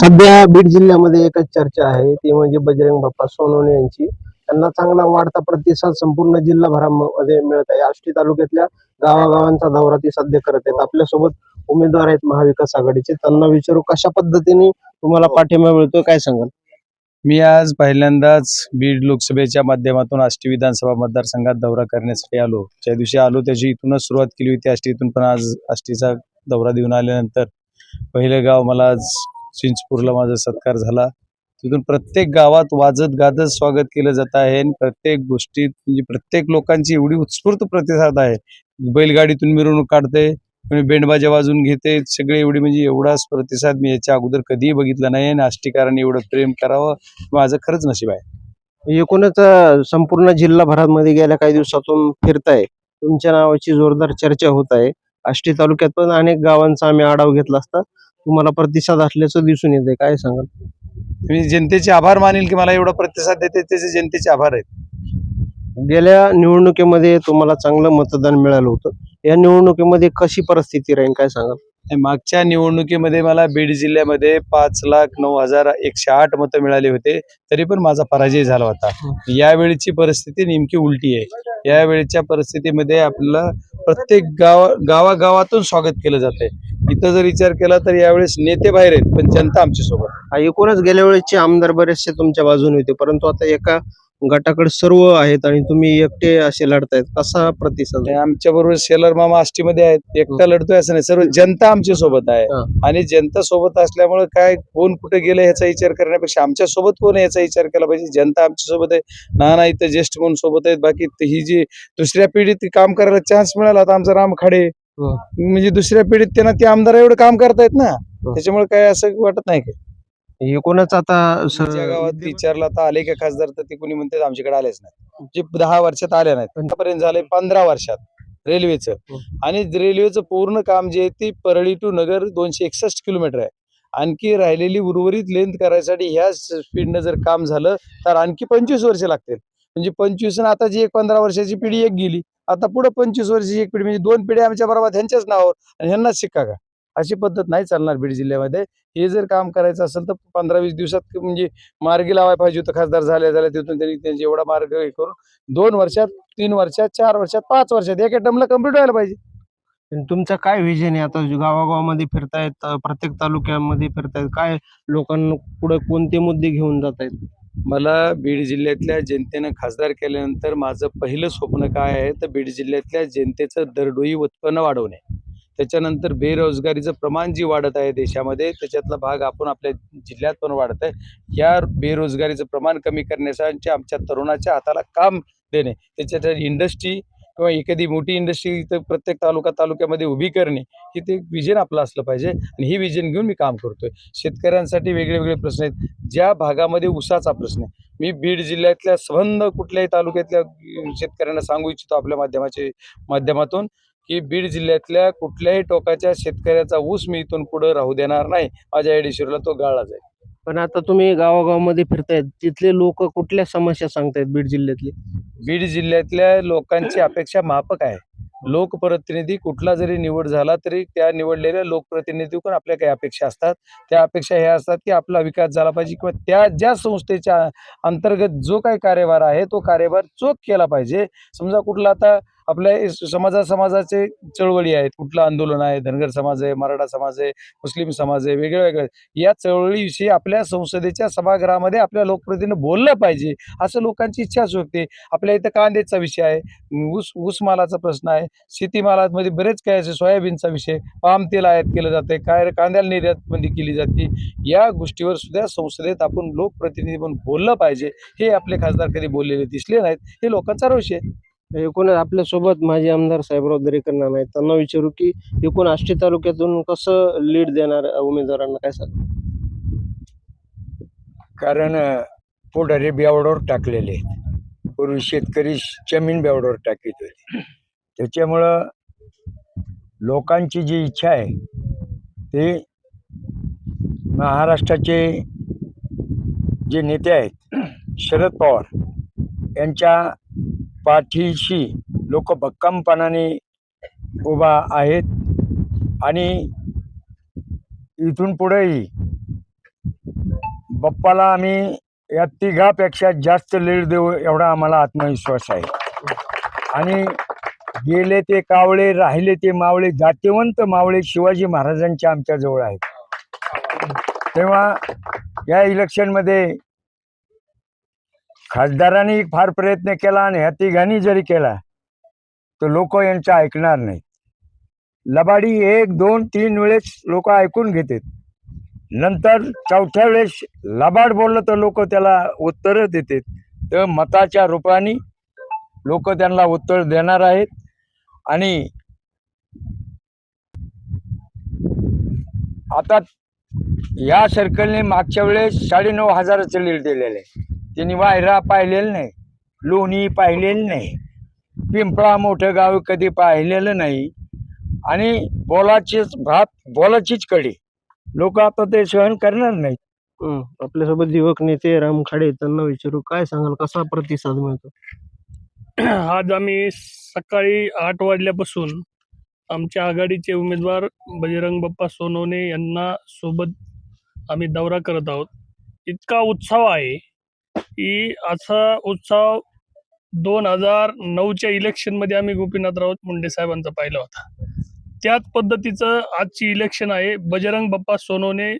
सध्या बीड जिल्ह्यामध्ये एकच चर्चा आहे. ती म्हणजे बजरंग बाप्पा सोनवणे यांची. त्यांना चांगला वाढता प्रतिसाद संपूर्ण जिल्हाभरामध्ये मिळत आहे. आष्टी तालुक्यातल्या गावागावांचा दौरा ती सध्या करत आहेत. आपल्यासोबत उमेदवार आहेत महाविकास आघाडीचे. त्यांना विचारू कशा पद्धतीने तुम्हाला पाठिंबा मिळतोय? काय सांगाल? मी आज पहिल्यांदाच बीड लोकसभेच्या माध्यमातून आष्टी विधानसभा मतदारसंघात दौरा करण्यासाठी आलो. ज्या दिवशी आलो त्याची इथूनच सुरुवात केली होती आष्टीतून पण आज आष्टीचा दौरा देऊन आल्यानंतर पहिलं गाव मला आज चिंचपूरला माझा सत्कार झाला. तिथून प्रत्येक गावात वाजत गाजत स्वागत केलं जात आहे आणि प्रत्येक गोष्टीत म्हणजे प्रत्येक लोकांची एवढी उत्स्फूर्त प्रतिसाद आहे. बैलगाडीतून मिरवणूक काढते कोणी बेंडबाजा वाजून घेते सगळे एवढी म्हणजे एवढाच प्रतिसाद मी याच्या अगोदर कधीही बघितला नाही आणि आष्टीकारांनी एवढं प्रेम करावं माझं खरंच नशीब आहे. एकूणच संपूर्ण जिल्हाभरामध्ये गेल्या काही दिवसातून फिरताय. तुमच्या नावाची जोरदार चर्चा होत आहे. आष्टी तालुक्यात पण अनेक गावांचा आम्ही आढावा घेतला असता. तुम्हाला प्रतिसाद असल्याचं दिसून येते काय सांगाल? मी जनतेचे आभार मानेल की मला एवढा प्रतिसाद देते त्याचे जनतेचे आभार आहेत. गेल्या निवडणुकीमध्ये तुम्हाला चांगलं मतदान मिळालं होतं. या निवडणुकीमध्ये कशी परिस्थिती राहील काय सांगाल? मागच्या निवडणुकीमध्ये मला बीड जिल्ह्यामध्ये पाच लाख नऊ हजार एकशे आठ मतं मिळाली होते. तरी पण माझा पराजय झाला होता. यावेळीची परिस्थिती नेमकी उलटी आहे. यावेळीच्या परिस्थितीमध्ये आपल्याला प्रत्येक गाव गावागावातून स्वागत केलं जात इथं जर विचार केला तर यावेळेस नेते बाहेर आहेत पण जनता आमच्यासोबत एकूणच गेल्या वेळेसचे आमदार बरेचसे तुमच्या बाजूने होते. परंतु आता एका गटाकडे सर्व आहेत आणि तुम्ही एकटे असे लढतायत. कसा प्रतिसाद? आहे? आमच्या बरोबर शेलर मामा आष्टीमध्ये आहेत. एकटा लढतोय असं नाही. सर्व जनता आमच्यासोबत आहे. हा. आणि जनता सोबत असल्यामुळे काय कोण कुठे गेलं ह्याचा विचार करण्यापेक्षा आमच्यासोबत कोण आहे याचा विचार केला पाहिजे. जनता आमच्यासोबत आहे. नाना इथं ज्येष्ठ कोण सोबत आहेत. बाकी ही जी दुसऱ्या पिढीत काम करायला चान्स मिळाला आता आमचा राम खाडे हो. म्हणजे दुसऱ्या पिढीत त्यांना ते आमदार एवढं काम करतायत ना. त्याच्यामुळे काय असं वाटत नाही की? एकूणच आता स- गावात विचारलं आता आले का खासदार तर ते कोणी म्हणतात आमच्याकडे आलेच नाही. जे दहा वर्षात आले नाहीत. आतापर्यंत झाले पंधरा वर्षात रेल्वेचं. हो. आणि रेल्वेचं पूर्ण काम जे आहे ते परळी टू नगर दोनशे एकसष्ट किलोमीटर आहे. आणखी राहिलेली उर्वरित लेंथ करायसाठी ह्या स्पीडनं जर काम झालं तर आणखी पंचवीस वर्ष लागतील. म्हणजे पंचवीस आणि आता जी एक पंधरा वर्षाची पिढी एक गेली आता पुढे पंचवीस वर्षाची एक पिढी म्हणजे दोन पिढ्या आमच्या बरोबर ह्यांच्याच नावावर आणि ह्यांनाच शिक्का का? अशी पद्धत नाही चालणार बीड जिल्ह्यामध्ये. हे जर काम करायचं असेल तर पंधरा वीस दिवसात म्हणजे मार्गी लावायला पाहिजे होतं. खासदार झाल्या झाल्या तिथून त्यांनी त्यांची एवढा मार्ग हे करून दोन वर्षात तीन वर्षात चार वर्षात पाच वर्षात एका टर्मला कंप्लीट व्हायला पाहिजे. तुमचं काय विजन आहे? आता गावागावामध्ये फिरतायत प्रत्येक तालुक्यामध्ये फिरतायत. काय लोकांना पुढे कोणते मुद्दे घेऊन जात आहेत मला बीड जिल्ह्यातल्या जनतेनं खासदार केल्यानंतर माझं पहिलं स्वप्न काय आहे? तर बीड जिल्ह्यातल्या जनतेचं दरडोई उत्पन्न वाढवणे. त्याच्यानंतर बेरोजगारीचं प्रमाण जी वाढत आहे देशामध्ये त्याच्यातला भाग आपण आपल्या जिल्ह्यात पण वाढत आहे या बेरोजगारीचं प्रमाण कमी करण्यासाठी आमच्या तरुणाच्या हाताला काम देणे त्याच्यासाठी इंडस्ट्री किंवा एखादी मोठी इंडस्ट्री इथं प्रत्येक तालुका तालुक्यामध्ये उभी करणे हे ते विजन आपलं असलं पाहिजे आणि ही विजन घेऊन मी काम करतोय. शेतकऱ्यांसाठी वेगळे वेगळे प्रश्न आहेत. ज्या भागामध्ये ऊसाचा प्रश्न आहे. मी बीड जिल्ह्यातल्या संबंध कुठल्याही तालुक्यातल्या शेतकऱ्यांना सांगू इच्छितो आपल्या माध्यमाचे माध्यमातून. की बीड जिल्ह्यातल्या कुठल्याही टोकाच्या शेतकऱ्याचा ऊस मी इथून पुढे राहू देणार नाही. माझ्या एडिशिवरला तो गाळला जाईल. पण आता तुम्ही गावागावामध्ये फिरतायत तिथले लोक कुठल्या समस्या सांगतायत बीड जिल्ह्यातली? बीड जिल्ह्यातल्या लोकांची अपेक्षा मापक आहे. लोकप्रतिनिधी कुठला जरी निवड झाला तरी त्या निवडलेल्या लोकप्रतिनिधीकडून आपल्या काही अपेक्षा असतात. त्या अपेक्षा ह्या असतात की आपला विकास झाला पाहिजे किंवा त्या ज्या संस्थेच्या अंतर्गत जो काही कार्यभार आहे तो कार्यभार चोख केला पाहिजे. समजा कुठला आता आपल्या समाजा समाजाचे चळवळी आहेत. कुठलं आंदोलन आहे? धनगर समाज आहे मराठा समाज आहे मुस्लिम समाज आहे वेगळे वेगळे या चळवळीविषयी आपल्या संसदेच्या सभागृहामध्ये आपल्या लोकप्रतिनिधी बोललं पाहिजे असं लोकांची इच्छा असू शकते. आपल्या इथं कांद्याचा विषय आहे ऊस ऊस मालाचा प्रश्न आहे शेतीमालामध्ये बरेच काय असे सोयाबीनचा विषय पाम तेल आयात केलं जाते काय कांद्याला निर्यात बंदी केली जाते. या गोष्टीवर सुद्धा संसदेत आपण लोकप्रतिनिधी म्हणून बोललं पाहिजे. हे आपले खासदार कधी बोललेले दिसले नाहीत. हे लोकांचा रोष आहे. एकूण आपल्यासोबत माजी आमदार साहेबराव दरेकर नाना आहेत. त्यांना विचारू की एकूण आष्टी तालुक्यातून कसं लीड देणार उमेदवारांना काय सांग? कारण अ, पुढारी बेवडावर टाकलेले आहेत. पूर्वी शेतकरी जमीन बेवडावर टाकीत होते. त्याच्यामुळं लोकांची जी इच्छा आहे ते महाराष्ट्राचे जे नेते आहेत शरद पवार यांच्या पाठीशी लोक भक्कमपणाने उभा आहेत आणि इथून पुढेही. बाप्पाला आम्ही या तिघापेक्षा जास्त लीड देऊ एवढा आम्हाला आत्मविश्वास आहे. आणि गेले ते कावळे राहिले ते मावळे जातीवंत मावळे शिवाजी महाराजांच्या आमच्याजवळ आहेत. तेव्हा या इलेक्शनमध्ये खासदारांनी फार प्रयत्न केला आणि ह्या तिघांनी जरी केला तर लोक यांच्या ऐकणार नाही लबाडी एक दोन तीन वेळेस लोक ऐकून घेतात. नंतर चौथ्या वेळेस लबाड बोललं तर लोक त्याला उत्तर देतात. तर मताच्या रूपाने लोक त्यांना उत्तर देणार आहेत. आणि आता या सर्कलने मागच्या वेळेस साडेनऊ हजाराचं लीड दिलेलं आहे. त्यांनी वायरा पाहिलेलं नाही लोणी पाहिलेलं नाही पिंपळा मोठं गाव कधी पाहिलेलं नाही आणि बोलाचीच भात बोलाचीच कडी. लोक आता ते सहन करणार नाहीत. हम्म. आपल्यासोबत युवक नेते राम खाडे त्यांना विचारू काय सांगाल कसा प्रतिसाद मिळतो? आज आम्ही सकाळी आठ वाजल्यापासून आमच्या आघाडीचे उमेदवार बजरंग बाप्पा सोनवणे यांना सोबत आम्ही दौरा करत आहोत. इतका उत्साह आहे की असा उत्सव दोन हजार नऊच्या इलेक्शनमध्ये आम्ही गोपीनाथराव मुंडे साहेबांचा पाहिला होता. त्याच पद्धतीचं आजची इलेक्शन आहे. बजरंग बाप्पा सोनवणे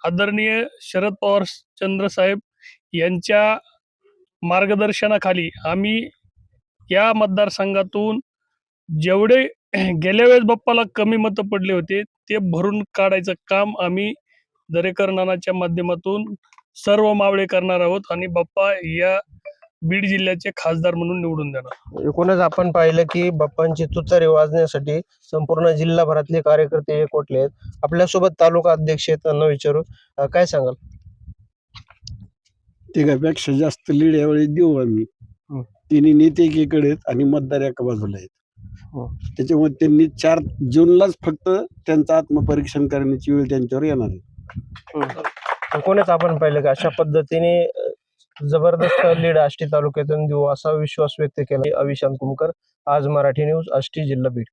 आदरणीय शरद पवार चंद्र साहेब यांच्या मार्गदर्शनाखाली आम्ही या मतदारसंघातून जेवढे गेल्या वेळेस बाप्पाला कमी मतं पडले होते ते भरून काढायचं काम आम्ही दरेकर नानाच्या माध्यमातून सर्व मावळे करणार आहोत आणि बाप्पा या बीड जिल्ह्याचे खासदार म्हणून निवडून देणार. एकूणच आपण पाहिलं की बाप्पांची तुतारी वाजण्यासाठी संपूर्ण जिल्हाभरातले कार्यकर्ते एकवटले आहेत. आपल्यासोबत तालुका अध्यक्ष आहेत त्यांना विचारू. अं, काय सांगाल? तिघापेक्षा जास्त लीड यावेळी देऊ आम्ही. हं. तिन्ही नेते एकीकडे आहेत आणि मतदार एका बाजूला आहेत. हो. त्याच्यामुळे त्यांनी चार जूनलाच फक्त त्यांचं आत्मपरीक्षण करण्याची वेळ त्यांच्यावर येणार आहे. एकूणच आपण पाहिलं की अशा पद्धतीने जबरदस्त लीड आष्टी तालुक्यातून देऊ असा विश्वास व्यक्त केला. अविशांत कुमकर आज मराठी न्यूज आष्टी जिल्हा बीड.